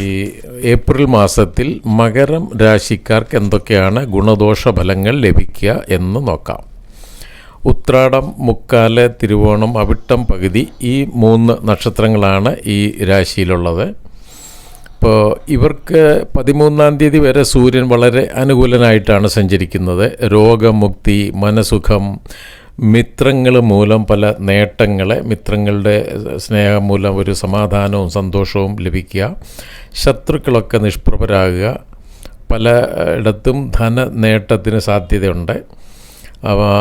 ഈ ഏപ്രിൽ മാസത്തിൽ മകരം രാശിക്കാർക്ക് എന്തൊക്കെയാണ് ഗുണദോഷ ഫലങ്ങൾ ലഭിക്കുക എന്ന് നോക്കാം. ഉത്രാടം മുക്കാൽ തിരുവോണം അവിട്ടം പകുതി ഈ മൂന്ന് നക്ഷത്രങ്ങളാണ് ഈ രാശിയിലുള്ളത്. ഇപ്പോൾ ഇവർക്ക് പതിമൂന്നാം തീയതി വരെ സൂര്യൻ വളരെ അനുകൂലനായിട്ടാണ് സഞ്ചരിക്കുന്നത്. രോഗമുക്തി മനസുഖം മിത്രങ്ങൾ മൂലം പല നേട്ടങ്ങളെ മിത്രങ്ങളുടെ സ്നേഹം മൂലം ഒരു സമാധാനവും സന്തോഷവും ലഭിക്കുക. ശത്രുക്കളൊക്കെ നിഷ്പ്രഭരാകുക. പലയിടത്തും ധന നേട്ടത്തിന് സാധ്യതയുണ്ട്.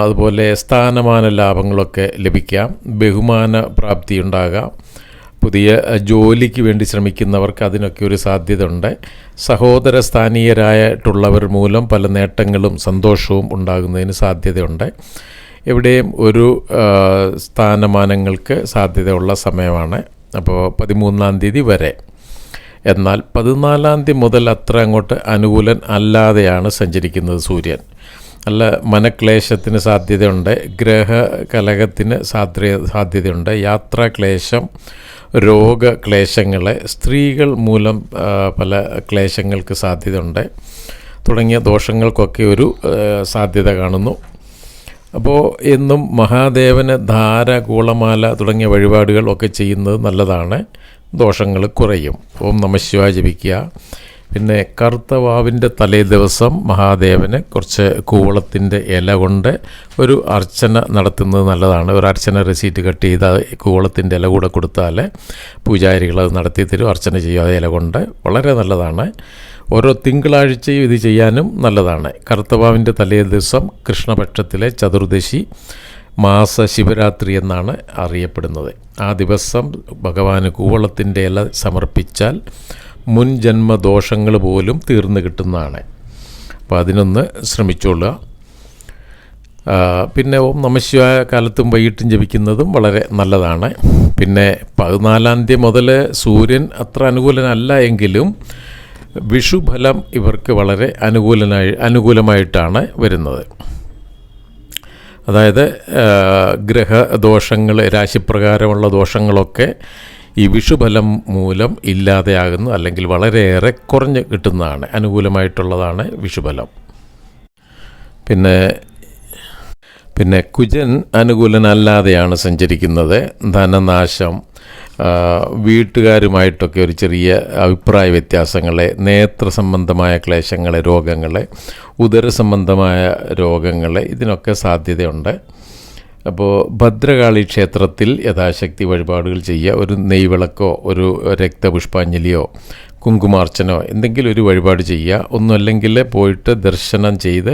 അതുപോലെ സ്ഥാനമാന ലാഭങ്ങളൊക്കെ ലഭിക്കാം. ബഹുമാന പ്രാപ്തി ഉണ്ടാകാം പുതിയ ജോലിക്ക് വേണ്ടി ശ്രമിക്കുന്നവർക്ക് അതിനൊക്കെ ഒരു സാധ്യത ഉണ്ട് സഹോദര സ്ഥാനീയരായിട്ടുള്ളവർ മൂലം പല നേട്ടങ്ങളും സന്തോഷവും ഉണ്ടാകുന്നതിന് സാധ്യതയുണ്ട്. എവിടെയും ഒരു സ്ഥാനമാനങ്ങൾക്ക് സാധ്യതയുള്ള സമയമാണ്. അപ്പോൾ പതിമൂന്നാം തീയതി വരെ. എന്നാൽ പതിനാലാം തീയതി മുതൽ അത്ര അങ്ങോട്ട് അനുകൂലൻ അല്ലാതെയാണ് സഞ്ചരിക്കുന്നത് സൂര്യൻ. നല്ല മനക്ലേശത്തിന് സാധ്യതയുണ്ട്. ഗ്രഹ കലഹത്തിന് സാധ്യ സാധ്യതയുണ്ട്. യാത്രാക്ലേശം രോഗക്ലേശങ്ങളെ സ്ത്രീകൾ മൂലം പല ക്ലേശങ്ങൾക്ക് സാധ്യതയുണ്ട്. തുടങ്ങിയ ദോഷങ്ങൾക്കൊക്കെ ഒരു സാധ്യത കാണുന്നു. അപ്പോൾ എന്നും മഹാദേവന് ധാര കൂളമാല തുടങ്ങിയ വഴിപാടുകൾ ഒക്കെ ചെയ്യുന്നത് നല്ലതാണ്. ദോഷങ്ങൾ കുറയും. ഓം നമശിവായ ജപിക്കുക. പിന്നെ കറുത്ത വാവിന്റെ തലേ ദിവസം മഹാദേവന് കുറച്ച് കൂവളത്തിന്റെ ഇല കൊണ്ട് ഒരു അർച്ചന നടത്തുന്നത് നല്ലതാണ്. ഒരു അർച്ചന റെസീറ്റ് കട്ട് ചെയ്ത് കൂവളത്തിന്റെ ഇല കൂടെ കൊടുത്താൽ പൂജാരികൾ അത് നടത്തി തരും അർച്ചന ചെയ്യും ആ ഇല കൊണ്ട്. വളരെ നല്ലതാണ്. ഓരോ തിങ്കളാഴ്ചയും ഇത് ചെയ്യാനും നല്ലതാണ്. കറുത്തവാവിന്റെ തലേ ദിവസം കൃഷ്ണപക്ഷത്തിലെ ചതുർദശി മാസ ശിവരാത്രി എന്നാണ് അറിയപ്പെടുന്നത്. ആ ദിവസം ഭഗവാന് കൂവളത്തിന്റെ ഇല സമർപ്പിച്ചാൽ മുൻ ജന്മദോഷങ്ങൾ പോലും തീർന്നു കിട്ടുന്നതാണ്. അപ്പോൾ അതിനൊന്ന് ശ്രമിച്ചോളുക. പിന്നെ ഓം നമശിവായ കാലത്തും വൈകിട്ടും ജപിക്കുന്നതും വളരെ നല്ലതാണ്. പിന്നെ പതിനാലാം തീയതി മുതൽ സൂര്യൻ അത്ര അനുകൂലനല്ല എങ്കിലും വിഷുഫലം ഇവർക്ക് വളരെ അനുകൂലനായി അനുകൂലമായിട്ടാണ് വരുന്നത്. അതായത് ഗ്രഹദോഷങ്ങൾ രാശിപ്രകാരമുള്ള ദോഷങ്ങളൊക്കെ ഈ വിഷുഫലം മൂലം ഇല്ലാതെയാകുന്നു അല്ലെങ്കിൽ വളരെയേറെ കുറഞ്ഞ് കിട്ടുന്നതാണ്. അനുകൂലമായിട്ടുള്ളതാണ് വിഷുഫലം. പിന്നെ പിന്നെ കുജൻ അനുകൂലനല്ലാതെയാണ് സഞ്ചരിക്കുന്നത്. ധനനാശം വീട്ടുകാരുമായിട്ടൊക്കെ ഒരു ചെറിയ അഭിപ്രായ വ്യത്യാസങ്ങളെ നേത്ര സംബന്ധമായ ക്ലേശങ്ങളെ രോഗങ്ങളെ ഉദര സംബന്ധമായ രോഗങ്ങളെ ഇതിനൊക്കെ സാധ്യതയുണ്ട്. അപ്പോൾ ഭദ്രകാളി ക്ഷേത്രത്തിൽ യഥാശക്തി വഴിപാടുകൾ ചെയ്യുക. ഒരു നെയ്വിളക്കോ ഒരു രക്തപുഷ്പാഞ്ജലിയോ കുങ്കുമാർച്ചനോ എന്തെങ്കിലും ഒരു വഴിപാട് ചെയ്യുക. ഒന്നുമല്ലെങ്കിൽ പോയിട്ട് ദർശനം ചെയ്ത്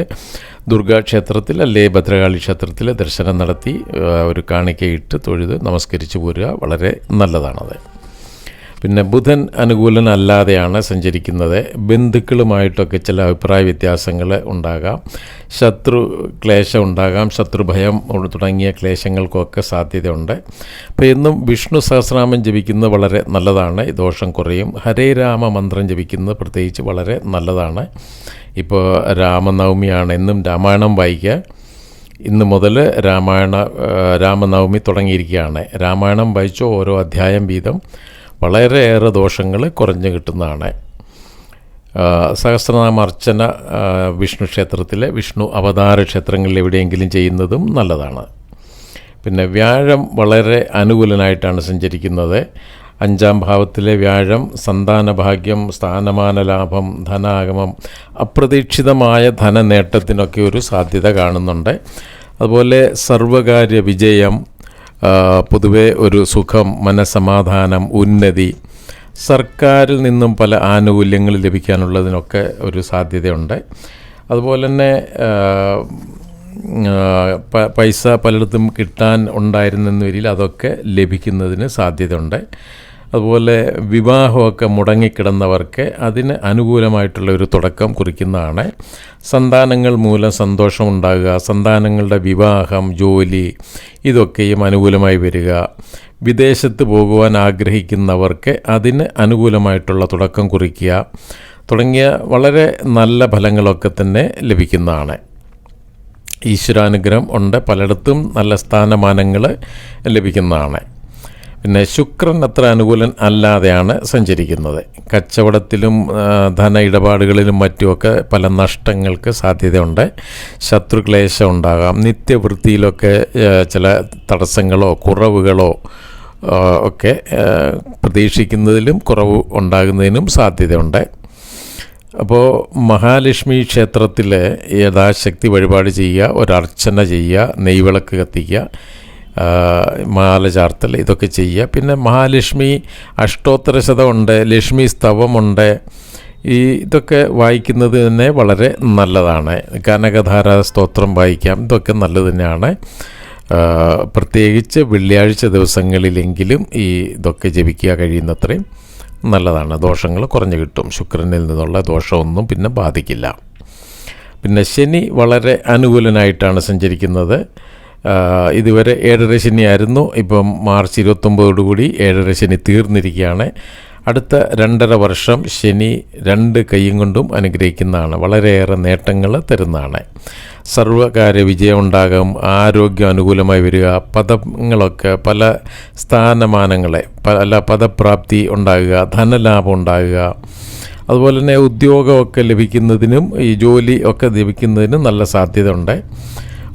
ദുർഗാക്ഷേത്രത്തിൽ അല്ലേ ഭദ്രകാളി ക്ഷേത്രത്തിൽ ദർശനം നടത്തി ഒരു കാണിക്കയിട്ട് തൊഴുത് നമസ്കരിച്ച് പോരുക വളരെ നല്ലതാണത്. പിന്നെ ബുധൻ അനുകൂലനല്ലാതെയാണ് സഞ്ചരിക്കുന്നത്. ബന്ധുക്കളുമായിട്ടൊക്കെ ചില അഭിപ്രായ വ്യത്യാസങ്ങൾ ഉണ്ടാകാം. ശത്രു ക്ലേശം ഉണ്ടാകാം. ശത്രുഭയം തുടങ്ങിയ ക്ലേശങ്ങൾക്കൊക്കെ സാധ്യതയുണ്ട്. അപ്പോൾ എന്നും വിഷ്ണു സഹസ്രനാമം ജപിക്കുന്നത് വളരെ നല്ലതാണ്. ദോഷം കുറയും. ഹരേ രാമ മന്ത്രം ജപിക്കുന്നത് പ്രത്യേകിച്ച് വളരെ നല്ലതാണ്. ഇപ്പോൾ രാമനവമിയാണ്. എന്നും രാമായണം വായിക്കുക. ഇന്ന് മുതൽ രാമായണ രാമനവമി തുടങ്ങിയിരിക്കുകയാണ്. രാമായണം വായിച്ചോ ഓരോ അധ്യായം വീതം. വളരെയേറെ ദോഷങ്ങൾ കുറഞ്ഞു കിട്ടുന്നതാണ്. സഹസ്രനാമർച്ചന വിഷ്ണു ക്ഷേത്രത്തിലെ വിഷ്ണു അവതാര ക്ഷേത്രങ്ങളിൽ എവിടെയെങ്കിലും ചെയ്യുന്നതും നല്ലതാണ്. പിന്നെ വ്യാഴം വളരെ അനുകൂലനായിട്ടാണ് സഞ്ചരിക്കുന്നത്. അഞ്ചാം ഭാവത്തിലെ വ്യാഴം സന്താനഭാഗ്യം സ്ഥാനമാന ലാഭം ധനാഗമം അപ്രതീക്ഷിതമായ ധനനേട്ടത്തിനൊക്കെ ഒരു സാധ്യത കാണുന്നുണ്ട്. അതുപോലെ സർവകാര്യ വിജയം പൊതുവെ ഒരു സുഖം മനസമാധാനം ഉന്നതി സർക്കാരിൽ നിന്നും പല ആനുകൂല്യങ്ങൾ ലഭിക്കാനുള്ളതിനൊക്കെ ഒരു സാധ്യതയുണ്ട്. അതുപോലെ തന്നെ പൈസ പലയിടത്തും കിട്ടാൻ ഉണ്ടായിരുന്നെന്ന് വരിൽ അതൊക്കെ ലഭിക്കുന്നതിന് സാധ്യതയുണ്ട്. അതുപോലെ വിവാഹമൊക്കെ മുടങ്ങിക്കിടന്നവർക്ക് അതിന് അനുകൂലമായിട്ടുള്ള ഒരു തുടക്കം കുറിക്കുന്നതാണ്. സന്താനങ്ങൾ മൂലം സന്തോഷമുണ്ടാകുക സന്താനങ്ങളുടെ വിവാഹം ജോലി ഇതൊക്കെയും അനുകൂലമായി വരിക. വിദേശത്ത് പോകുവാൻ ആഗ്രഹിക്കുന്നവർക്ക് അതിന് അനുകൂലമായിട്ടുള്ള തുടക്കം കുറിക്കുക തുടങ്ങിയ വളരെ നല്ല ഫലങ്ങളൊക്കെ തന്നെ ലഭിക്കുന്നതാണ്. ഈശ്വരാനുഗ്രഹം ഉണ്ട്. പലയിടത്തും നല്ല സ്ഥാനമാനങ്ങൾ ലഭിക്കുന്നതാണ്. പിന്നെ ശുക്രൻ അത്ര അനുകൂലൻ അല്ലാതെയാണ് സഞ്ചരിക്കുന്നത്. കച്ചവടത്തിലും ധന ഇടപാടുകളിലും മറ്റുമൊക്കെ പല നഷ്ടങ്ങൾക്ക് സാധ്യതയുണ്ട്. ശത്രുക്ലേശം ഉണ്ടാകാം. നിത്യവൃത്തിയിലൊക്കെ ചില തടസ്സങ്ങളോ കുറവുകളോ ഒക്കെ പ്രതീക്ഷിക്കുന്നതിലും കുറവ് ഉണ്ടാകുന്നതിനും സാധ്യതയുണ്ട്. അപ്പോൾ മഹാലക്ഷ്മി ക്ഷേത്രത്തിൽ യഥാശക്തി വഴിപാട് ചെയ്യുക ഒരർച്ചന ചെയ്യുക നെയ്വിളക്ക് കത്തിക്കുക മാല ചാർത്തൽ ഇതൊക്കെ ചെയ്യുക. പിന്നെ മഹാലക്ഷ്മി അഷ്ടോത്തര ശതമുണ്ട് ലക്ഷ്മി സ്തവമുണ്ട്. ഈ ഇതൊക്കെ വായിക്കുന്നത് തന്നെ വളരെ നല്ലതാണ്. കനകധാര സ്തോത്രം വായിക്കാം ഇതൊക്കെ നല്ലത് തന്നെയാണ്. പ്രത്യേകിച്ച് വെള്ളിയാഴ്ച ദിവസങ്ങളിലെങ്കിലും ഈ ഇതൊക്കെ ജപിക്കുക കഴിയുന്നത്രയും നല്ലതാണ്. ദോഷങ്ങൾ കുറഞ്ഞു കിട്ടും. ശുക്രനിൽ നിന്നുള്ള ദോഷമൊന്നും പിന്നെ ബാധിക്കില്ല. പിന്നെ ശനി വളരെ അനുകൂലനായിട്ടാണ് സഞ്ചരിക്കുന്നത്. ഇതുവരെ ഏഴര ശനിയായിരുന്നു ഇപ്പം മാർച്ച് ഇരുപത്തൊമ്പതോടുകൂടി ഏഴര ശനി തീർന്നിരിക്കുകയാണ്. അടുത്ത രണ്ടര വർഷം ശനി രണ്ട് കൈയും കൊണ്ടും അനുഗ്രഹിക്കുന്നതാണ്. വളരെയേറെ നേട്ടങ്ങൾ തരുന്നതാണ്. സർവകാര്യ വിജയം ഉണ്ടാകും ആരോഗ്യം അനുകൂലമായി വരിക പദങ്ങളൊക്കെ പല സ്ഥാനമാനങ്ങളെ പല പദപ്രാപ്തി ഉണ്ടാകുക ധനലാഭം ഉണ്ടാകുക. അതുപോലെ തന്നെ ഉദ്യോഗമൊക്കെ ലഭിക്കുന്നതിനും ഈ ജോലി ഒക്കെ ലഭിക്കുന്നതിനും നല്ല സാധ്യത ഉണ്ട്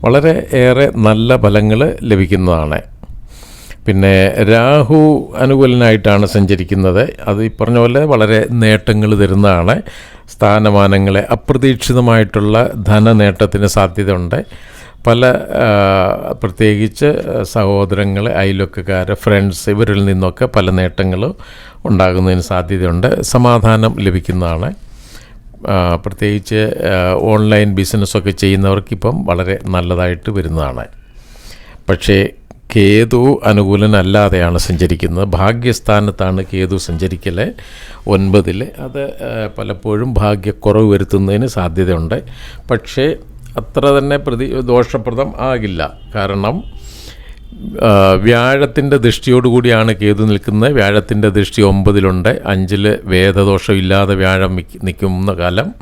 വളരെ ഏറെ നല്ല ഫലങ്ങൾ ലഭിക്കുന്നതാണ്. പിന്നെ രാഹു അനുകൂലനായിട്ടാണ് സഞ്ചരിക്കുന്നത്. അത് ഈ പറഞ്ഞ പോലെ വളരെ നേട്ടങ്ങൾ തരുന്നതാണ്. സ്ഥാനമാനങ്ങളെ അപ്രതീക്ഷിതമായിട്ടുള്ള ധനനേട്ടത്തിന് സാധ്യതയുണ്ട്. പല പ്രത്യേകിച്ച് സഹോദരങ്ങൾ അയൽവക്കക്കാർ ഫ്രണ്ട്സ് ഇവരിൽ നിന്നൊക്കെ പല നേട്ടങ്ങളും ഉണ്ടാകുന്നതിന് സാധ്യതയുണ്ട്. സമാധാനം ലഭിക്കുന്നതാണ്. പ്രത്യേകിച്ച് ഓൺലൈൻ ബിസിനസ്സൊക്കെ ചെയ്യുന്നവർക്കിപ്പം വളരെ നല്ലതായിട്ട് വരുന്നതാണ്. പക്ഷേ കേതു അനുകൂലനല്ലാതെയാണ് സഞ്ചരിക്കുന്നത്. ഭാഗ്യസ്ഥാനത്താണ് കേതു സഞ്ചരിക്കൽ ഒൻപതിൽ അത് പലപ്പോഴും ഭാഗ്യക്കുറവ് വരുത്തുന്നതിന് സാധ്യതയുണ്ട്. പക്ഷേ അത്ര തന്നെ പ്രതി ദോഷപ്രദം ആകില്ല. കാരണം വ്യാഴത്തിന്റെ ദൃഷ്ടിയോടുകൂടിയാണ് കേതു നിൽക്കുന്നത്. വ്യാഴത്തിന്റെ ദൃഷ്ടി ഒമ്പതിലുണ്ട്. അഞ്ചിൽ വേദദോഷം ഇല്ലാതെ വ്യാഴം നിൽക്കുന്ന കാലം.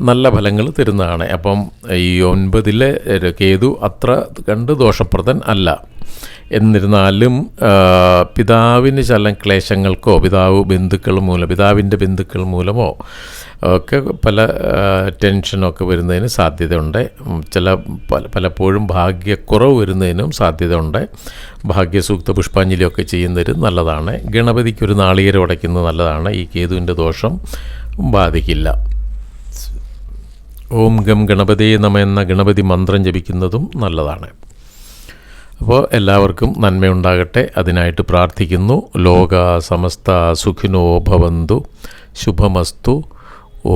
നല്ല ഫലങ്ങൾ തരുന്നതാണ്. അപ്പം ഈ ഒൻപതിലെ കേതു അത്ര കണ്ട് ദോഷപ്രദൻ അല്ല. എന്നിരുന്നാലും പിതാവിന് ചില ക്ലേശങ്ങൾക്കോ പിതാവ് ബന്ധുക്കൾ മൂലം പിതാവിന്റെ ബന്ധുക്കൾ മൂലമോ ഒക്കെ പല ടെൻഷനൊക്കെ വരുന്നതിന് സാധ്യതയുണ്ട്. ചില പല പലപ്പോഴും ഭാഗ്യക്കുറവ് വരുന്നതിനും സാധ്യതയുണ്ട്. ഭാഗ്യസൂക്ത പുഷ്പാഞ്ജലിയൊക്കെ ചെയ്യുന്നത് നല്ലതാണ്. ഗണപതിക്കൊരു നാളികേരം ഉടയ്ക്കുന്നത് നല്ലതാണ്. ഈ കേതുവിന്റെ ദോഷം ബാധിക്കില്ല. ഓം ഗം ഗണപതേ നമ എന്ന ഗണപതി മന്ത്രം ജപിക്കുന്നതും നല്ലതാണ്. അപ്പോൾ എല്ലാവർക്കും നന്മയുണ്ടാകട്ടെ. അതിനായിട്ട് പ്രാർത്ഥിക്കുന്നു. ലോക സമസ്ത സുഖിനോ ഭവന്തു. ശുഭമസ്തു. ഓ